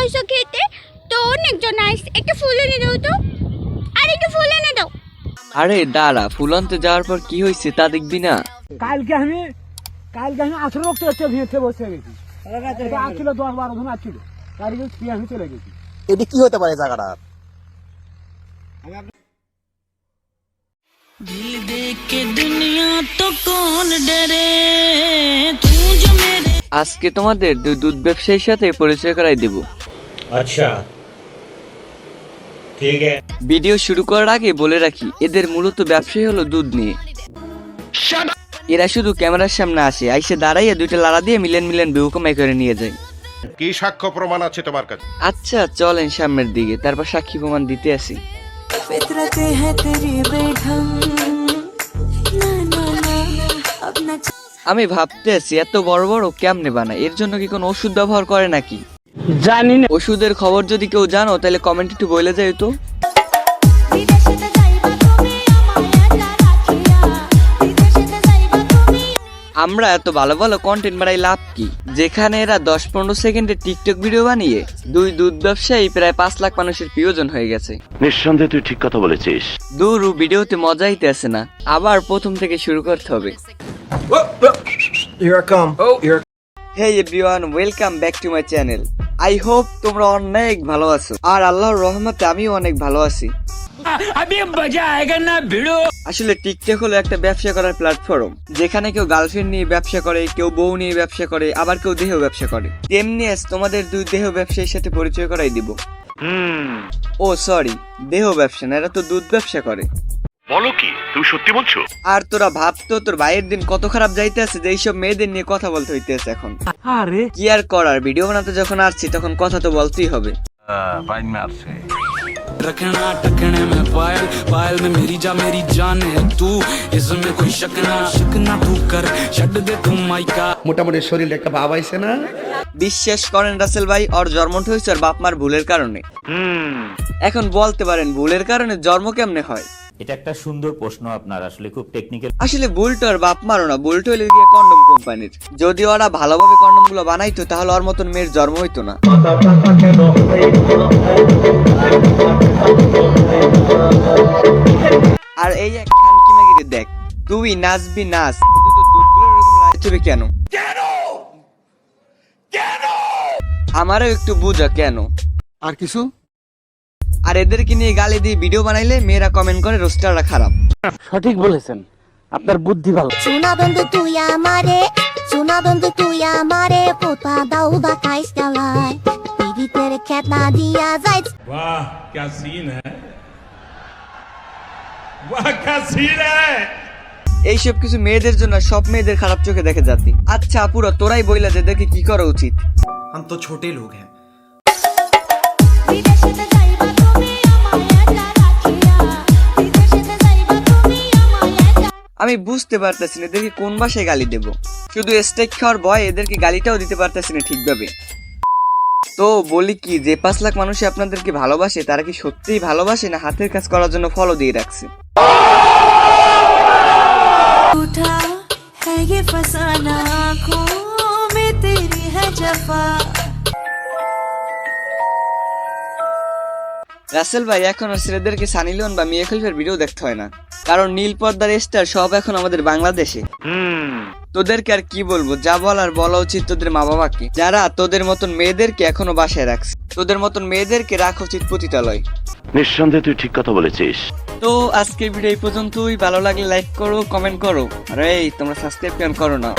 হয়েছো খেতে তো অনেকজন আইস একটু ফুল এনে দাও তো আর একটু ফুল এনে দাও আরে দাঁড়া ফুল আনতে যাওয়ার পর কি হয়েছে তা দেখবি না কালকে আমি কালকে আমি আঠেরো রক্ত একটা ভেঙে বসে গেছি এটা আসছিল দশ বারো জন আসছিল কালকে খেয়ে আমি চলে গেছি এটি কি হতে পারে জায়গাটা दिल देख के दुनिया तो कौन डरे तू जो मेरे আজকে তোমাদের দুই দুধ ব্যবসায়ীর সাথে পরিচয় করাই দেব আচ্ছা। ঠিক আছে। ভিডিও শুরু করার আগে বলে রাখি এদের মূলত ব্যবসায়ী হলো দুধ নিয়ে। এরা শুধু ক্যামেরার সামনে আসে আইসে দাঁড়াইয়া দুইটা লাড়া দিয়ে মিলেন মিলেন ভিউ কমাই করে নিয়ে যায়। কি সাক্ষ্য প্রমাণ আছে তোমার কাছে? আচ্ছা চলেন সামনের দিকে তারপর সাক্ষী প্রমাণ দিতে আসি। আমি ভাবতে আছি এত বড় বড় কেমনে বানায়? এর জন্য কি কোনো ওষুধ ব্যবহার করে নাকি? জানি না। ওষুধের খবর যদি কেউ জানো তাহলে কমেন্ট একটু বলে যায় তো। বিদেশেতে যাইবা তুমি আমায় একা রাখিয়া। বিদেশেতে যাইবা তুমি। আমরা এত ভালো ভালো কন্টেন্ট বানাই লাভ কি? যেখানে এরা দশ পনেরো সেকেন্ডে টিকটক ভিডিও বানিয়ে দুই দুধ ব্যবসায়ী প্রায় পাঁচ লাখ মানুষের প্রিয়জন হয়ে গেছে। নিঃসন্দেহে তুই ঠিক কথা বলেছিস। দূর ভিডিওতে মজা হইতে আসে না। আবার প্রথম থেকে শুরু করতে হবে। Hey everyone welcome back to my channel I hope তোমরা অনেক ভালো আছো। আর আল্লাহর রহমতে আমিও অনেক ভালো আছি। আসলে টিকটক হলো একটা ব্যবসা করার প্ল্যাটফর্ম যেখানে কেউ গার্লফ্রেন্ড নিয়ে ব্যবসা করে কেউ বউ নিয়ে ব্যবসা করে আবার কেউ দেহ ব্যবসা করে। তেমনি তোমাদের দুই দেহ ব্যবসায়ীর সাথে পরিচয় করাই দিব। ও সরি দেহ ব্যবসা না এরা তো দুধ ব্যবসা করে। বলো কি তুমি সত্যি বলছো আর তোরা ভাবতো তোর ভাইয়ের দিন কত খারাপ যাইতে আছে যে এইসব মেয়েদের নিয়ে কথা বলতে হইতে আছে এখন আরে কি আর করার ভিডিও বানাতে যখন আসছি তখন কথা তো বলতেই হবে रखना टकने में पायल पायल में मेरी जा मेरी जान है तू इसमें कोई शक ना शक ना तू कर छड़ दे तू माइका মোটামুটি শরীরে একটা ভাব আইছে না বিশ্বাস করেন রাসেল ভাই ওর জন্মটা হয়েছে ওর বাপ মার ভুলের কারণে এখন বলতে পারেন ভুলের কারণে জন্ম কেমনে হয় এটা একটা সুন্দর প্রশ্ন আপনার আসলে খুব টেকনিক্যাল আসলে ভুলটা ওর বাপ মারো না ভুলটা হইলে গিয়ে কন্ডম কোম্পানির যদি ওরা ভালোভাবে কন্ডমগুলো বানাইতো তাহলে ওর মতন মেয়ের জন্ম হইতো না। আর এই এক খানকি মেগিরে দেখ তুই নাচবি নাচ কিন্তু তোর দুধগুলো এরকম লাগছে কেন? আমারও একটু বুঝা কেন? আর কিছু? আর এদেরকে নিয়ে গালি দিয়ে ভিডিও বানাইলে মেয়েরা কমেন্ট করে রোস্টাররা খারাপ সঠিক বলেছেন আপনার বুদ্ধি ভালো সোনা বন্ধু তুই আমারে সোনা বন্ধু তুই আমারে পোতা দাও বা খাইস চালাই পিড়িতের খেতনা দিয়া যাই वाह क्या सीन है वाह क्या सीन है এইসব কিছু মেয়েদের জন্য সব মেয়েদের খারাপ চোখে দেখে জাতি আচ্ছা আপুরা তোরাই বইলা যে এদেরকে কি করা উচিত हम तो छोटे लोग हैं আমি বুঝতে পারতেছি না এদেরকে কোন ভাষায় গালি দেব শুধু স্টেক খাওয়ার ভয় এদেরকে গালিটাও দিতে পারতেছি না ঠিকভাবে তো বলি কি যে পাঁচ লাখ মানুষই আপনাদেরকে ভালোবাসে তারা কি সত্যিই ভালোবাসে না হাতের কাজ করার জন্য ফলো দিয়ে রাখছে उठा है ये फसाना आँखों में तेरी है जफा রাসেল ভাই এখন আর ছেলেদেরকে সানি লিওন বা মিয়া খলিফার ভিডিও দেখতে হয় না। কারণ নীল পর্দার স্টার সব এখন আমাদের বাংলাদেশে। তোদেরকে আর কি বলব? যা বলার বলা উচিত তোদের মা বাবাকে। যারা তোদের মতন মেয়েদেরকে এখনও বাসায় রাখছে তোদের মতন মেয়েদেরকে রাখা উচিত পতিতালয়। নিঃসন্দেহে তুই ঠিক কথা বলেছিস। তো আজকের ভিডিও এই পর্যন্তই। ভালো লাগলে লাইক করো কমেন্ট করো। আর এই তোমরা সাবস্ক্রাইব কেন করো না?